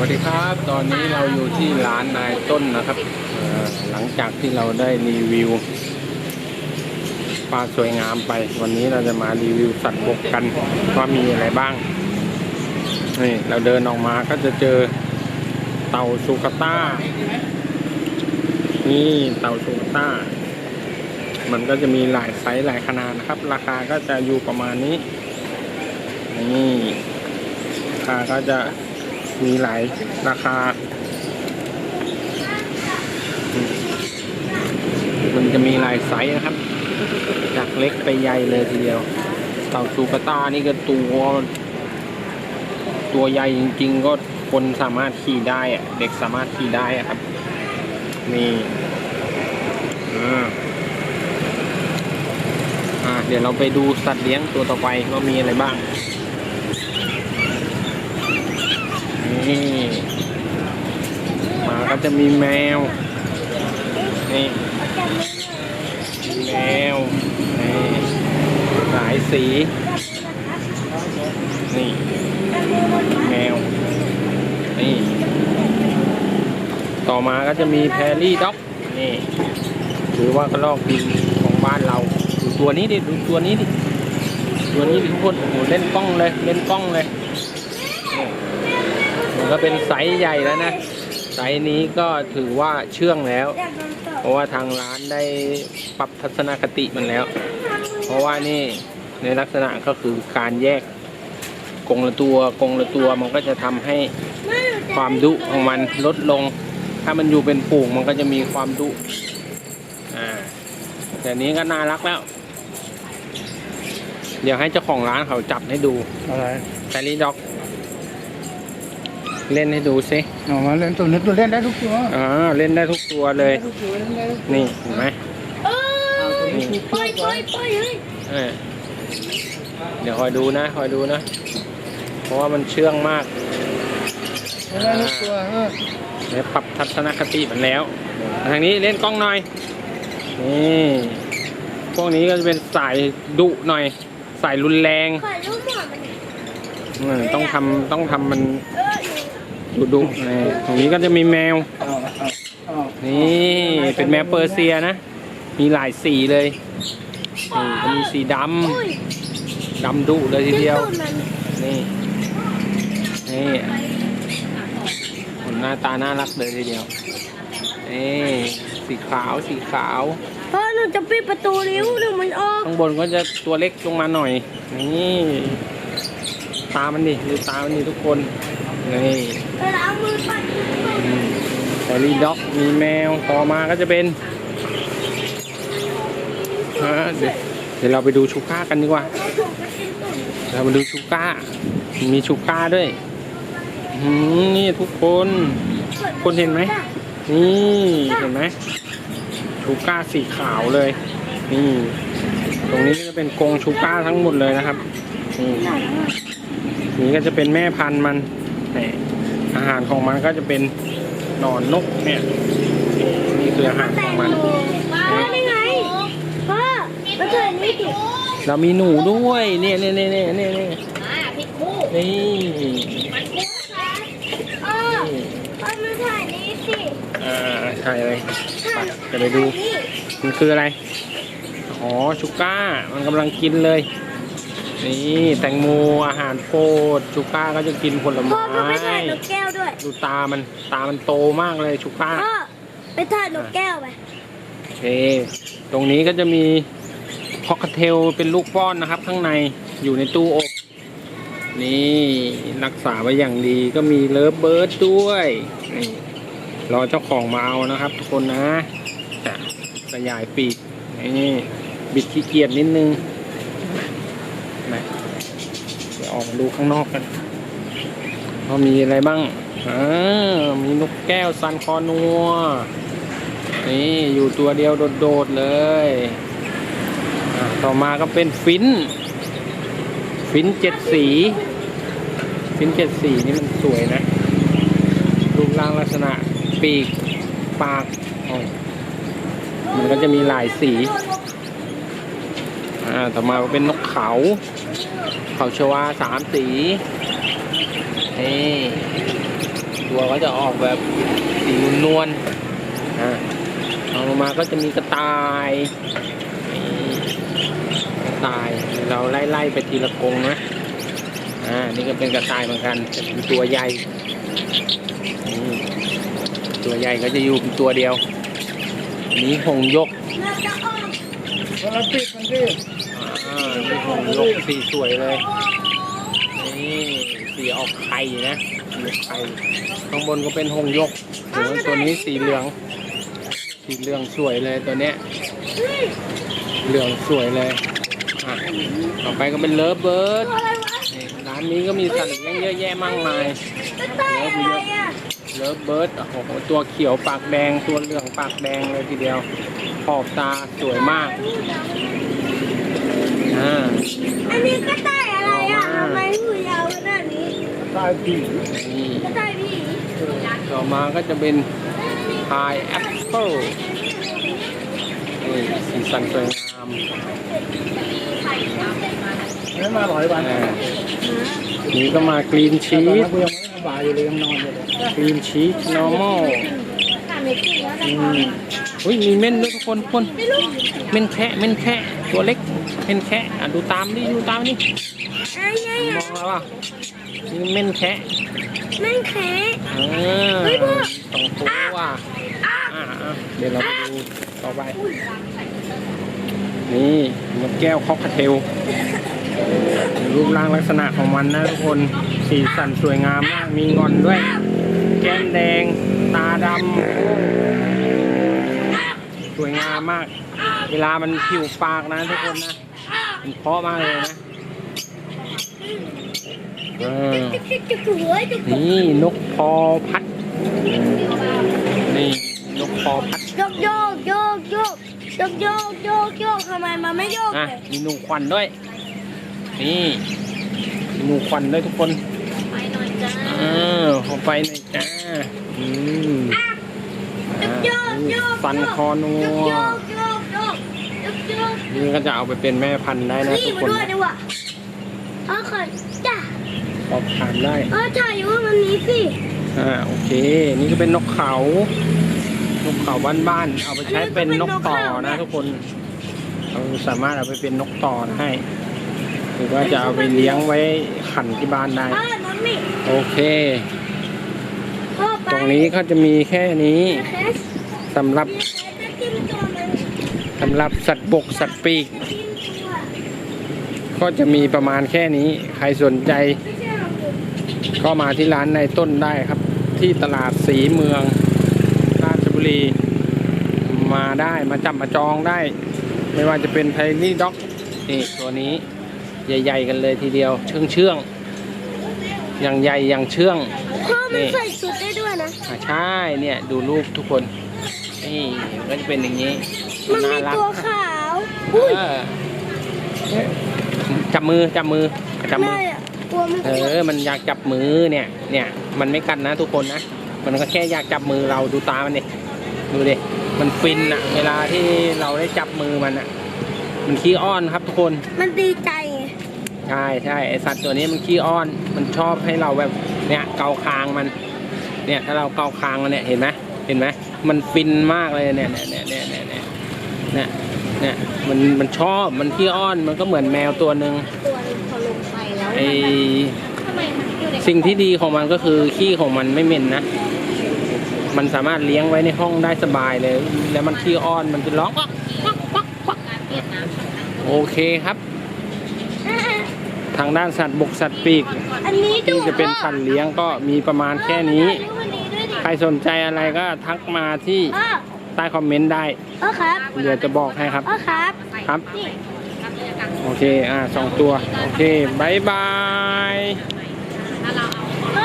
วัสดีครับ ตอนนี้เราอยู่ที่ร้านนายต้นนะครับหลังจากที่เราได้รีวิวปลาสวยงามไป วันนี้เราจะมารีวิวสัตว์บกกันว่ามีอะไรบ้างนี่เราเดินออกมาก็จะเจอเต่าซูกาต้า นี่เต่าซูกาต้า มันก็จะมีหลายไซส์หลายขนาดนะครับ ราคาก็จะอยู่ประมาณนี้นี่ราคาก็จะ มีหลายราคา มันจะมีหลายไซส์นะครับ จากเล็กไปใหญ่เลยทีเดียว เต่าซูกาต้านี่ก็ตัว ตัวใหญ่จริง ๆ ก็คนสามารถขี่ได้อะเด็กสามารถขี่ได้อะครับนี่อ่าอ่า เดี๋ยวเราไปดูสัตว์เลี้ยงตัวต่อไปว่ามีอะไรบ้าง นี่หมาก็จะมีแมว นี่แมวนี่หลายสี นี่แมว นี่ ต่อมาก็จะมีแพรรี่ด็อก นี่ถือว่ากระรอกบินของบ้านเราดูตัวนี้ดิดูตัวนี้ดิตัวนี้ดิทุกคนโอ้โหเล่นกล้องเลย เล่นกล้องเลย ก็เป็นไซส์ใหญ่แล้วนะ ไซส์นี้ก็ถือว่าเชื่องแล้ว เพราะว่าทางร้านได้ปรับทัศนคติมันแล้ว เพราะว่านี่ในลักษณะก็คือการแยกกรงละตัวกรงละตัวมันก็จะทำให้ความดุของมันลดลง ถ้ามันอยู่เป็นฝูงมันก็จะมีความดุอ่าแต่นี้ก็น่ารักแล้ว เดี๋ยวให้เจ้าของร้านเขาจับให้ดูอะไรแคลรี่ด็อก เล่นให้ดูซิออกมาเล่นตัวนี้ตัวเล่นได้ทุกตัวอ่าเล่นได้ทุกตัวเลยได้ทุกตัวเล่นได้ทุกตัวนี่เห็นไหมเออปล่อยปล่อยปล่อยเฮ้ยเออเดี๋ยวคอยดูนะคอยดูนะ เพราะว่ามันเชื่องมากเล่นได้ทุกตัวเออเดี๋ยวปรับทัศนคติมันแล้ว ทางนี้เล่นกล้องหน่อย นี่พวกนี้ก็จะเป็นสายดุหน่อย สายรุนแรงขอรูปหมอนมันอืมต้องทำต้องทำมันเออ ดุดุๆนี่ตรงนี้ก็จะมีแมวเอาเอาเอานี่เป็นแมวเปอร์เซียนะ มีหลายสีเลยนี่ก็มีสีดอุ้ยำดำดุเลยทีเดียวจิ้งจกมันนี่ นี่คนหน้าตาน่ารักเลยทีเดียว นี่สีขาวสีขาวพ่อหนูจะปิดประตูนิ้วหนูมันออก ข้างบนก็จะตัวเล็กลงมาหน่อย นี่ ตามันดิดูตามันดิทุกคน นี่ เวลาเอรี่ด็อกมีแมวต่อมาก็จะเป็นเดี๋ยวเดี๋ยวเราไปดูชูก้ากันดีกว่า เรามาดูชูก้า มีชูก้าด้วยนี่ทุกคน คนเห็นไหม นี่เห็นไหมชูก้าสีขาวเลย นี่ ตรงนี้ก็จะเป็นกรงชูก้าทั้งหมดเลยนะครับ นี่นี่ก็จะเป็นแม่พันธุ์มันนี่ อาหารของมันก็จะเป็นหนอนนกเนี่ยนี่นี่คืออาหารของมันพ่อได้ไงพ่อมาเถิดนี่ดิเรามีหนูด้วยเนี่ยเนี่ยเนี่ยเนี่ยเนี่ยเนี่ยอ่าผิดคู่นี่มันคู่ค่ะเออพ่อมาถ่ายนี่สิอ่าใช่เลยถ่ายจะไปดูนี่มันคืออะไรอ๋อชูก้ามันกำลังกินเลย นี่แตงโมอาหารโปรดชูก้าก็จะกินผลพ่อไม้ก็ไปถ่ายนกแก้วด้วยดูตามันตามันโตมากเลยชูก้าพ่อไปถ่ายนกแก้วไปโอเคตรงนี้ก็จะมีพอกเทลเป็นลูกป้อนนะครับ ข้างในอยู่ในตู้อบ นี่รักษาไว้อย่างดีก็มีเลิฟเบิร์ดด้วยนี่รอเจ้าของมาเอานะครับ ทุกคนนะจะขยายปีกนี่บิดขี้เกียจนิดนึงนะเดี๋ยว ออกมาดูข้างนอกกันว่ามีอะไรบ้างอ่ามีนกแก้วซันคอนัว นี่อยู่ตัวเดียวโดดๆเลยต่อมาก็เป็นฟิน ฟินเจ็ดสี ฟินเจ็ดสีนี่มันสวยนะ รูปร่างลักษณะปีกปากมันก็จะมีหลายสี อ่า ต่อมาก็เป็นนกเขา เขาชวาสามสีนี่ตัวตัวก็จะออกแบบสีนวลๆอ่าเอาลงมาก็จะมีกระต่ายนี่กระต่ายเราไล่ๆไปทีละกรงนะอ่านี่ก็เป็นกระต่ายเหมือนกันแต่เป็นตัวใหญ่นี่ตัวใหญ่ก็จะอยู่เป็นตัวเดียวอันนี้หงส์ยกเราจะออกพลาสติกมันดิอ่า มีหงส์ยกสีสวยเลย นี่สีออกไข่นะสีไข่ข้างบนก็เป็นหงส์ยกส่วนตัวนี้สีเหลือง สีเหลืองสวยเลยตัวเนี้ย เหลืองสวยเลยอะต่อไปก็เป็นเลิฟเบิร์ดนี่ร้านนี้ก็มีสัตว์เลี้ยงเยอะแยะมากมายกระต่ายอะไรอะเลิฟเบิร์ดโอ้โหตัวเขียวปากแดง ตัวเหลืองปากแดงเลยทีเดียว ขอบตาสวยมาก อ่าอันนี้กระต่ายอะไรอะทำไมหูยาวขนาดนี้ตายผีนี่กระต่ายผีต่อมาก็จะเป็นพายแอปเปิลนี่สีสันสวยงามไม่มาหลายวันอ่านี่ก็มากรีนชีตอนสนั้นกูยังไม่สบายอยู่เลยยังนอนอยู่เลยกรีนชีส normal ต่ไม่กินแล้วนะอืมอุ้ยมีเม่นด้วยทุกคนทุกคนเม่นแคะเม่นแคะตัวเล็ก เม่นแคะอะดูตามดิดูตามดิไอ้ไงมองแล้วป่ะนี่เม่นแคะนั่นแค่เออเฮ้ยพ่อสองตัวอะอะอะเดี๋ยวเราไปดูต่อไป นี่นกแก้วคอกเทลรูปร่างลักษณะของมันนะทุกคนสีสันสวยงามมากมีงอนด้วย แก้มแดง ตาดำสวยงามมาก เวลามันผิวปากนะทุกคนนะ มันเพราะมากเลยนะเออจุกจุกจุกหัวจุกนี่นกพอพัด นี่นกพอพัดโยกโยกโยกโยกโยกโยกโยกโยกทำไมมันไม่โยกอะเลยมีหนูควันด้วย นี่มีหนูควันด้วยทุกคนไปหน่อยจ้าเออเข้าไปหน่อยจ้าอืมอ่าโยกโยกฟันคอนัโยกวโยก นี่ก็จะเอาไปเป็นแม่พันธุ์ได้นะนี่ทุกมาคนด้วยดีกว่าเออขอจ้าสอบถามได้ เออถ่ายอยู่ว่ามันนี้สิอ่าโอเค นี่ก็เป็นนกเขา นกเขาบ้านๆเอาไปใช้เป็นนกต่อนะทุกคนเราสามารถเอาไปเป็นนกต่อได้หรือว่าจะเอาไปเลี้ยงไว้ขันที่บ้านได้ เออน้องนี่โอเค พ่อไปตรงนี้ก็จะมีแค่นี้แคสสำหรับมีแคสจะจิ้มตัวมัน สำหรับสัตว์บกสัตว์ปีกจิ้มตัวก็จะมีประมาณแค่นี้ ใครสนใจไม่ใช่หรอกผมก็มาที่ร้านในต้นได้ครับ ที่ตลาดสีเมือง ราชบุรี มาได้มาจับมาจองได้ ไม่ว่าจะเป็นไทนี่ด็อกนี่ตัวนี้ใหญ่ ๆ กันเลยทีเดียว เชื่องเชื่องๆอย่างใหญ่อย่างเชื่องพ่อมันนี่ใส่ชุดได้ด้วยนะอ่าใช่เนี่ยดูรูปทุกคนนี่ก็จะเป็นอย่างนี้ มันมีน่ารักตัวขาวอุ้ยเออจับมือจับมือจับมือ ไม่อะตัวมันเออ มันอยากจับมือเนี่ย เนี่ย มันไม่กัดนะทุกคนนะ มันก็แค่อยากจับมือเราดูตามันดิดูดิ มันฟินอะเวลาที่เราได้จับมือมันอะมันขี้อ้อนครับทุกคน มันดีใจไงใช่ใช่ไอสัตว์ตัวนี้มันขี้อ้อน มันชอบให้เราแบบเนี่ยเกาคางมัน เนี่ยถ้าเราเกาคางมันเนี่ยเห็นไหมเห็นไหมมันฟินมากเลยเนี่ยเนี่ยเนี่ยเนี่ยเนี่ยเนี่ย เนี่ยมันมันชอบมันขี้อ้อนมันก็เหมือนแมวตัวหนึ่งตัวนึงพอลงไปแล้วไอทำไมมันอยู่ในสิ่งที่ดีของมันก็คือขี้ของมันไม่เหม็นนะ มันสามารถเลี้ยงไว้ในห้องได้สบายเลย แล้วมันขี้อ้อนมันจะร้องก๊อกก๊อกก๊อกก๊อกโอเคครับ ทางด้านสัตว์บกสัตว์ปีก อันนี้ดูที่จะเป็นสัตว์เลี้ยงก็มีประมาณแค่นี้เออวันนี้ด้วยดิใครสนใจอะไรก็ทักมาที่ เออ ใต้คอมเมนต์ได้เออครับเดี๋ยวจะบอกให้ครับเออครับครับ นี่ โอเค อ่าสองตัว โอเคบายบายถ้าเราเอา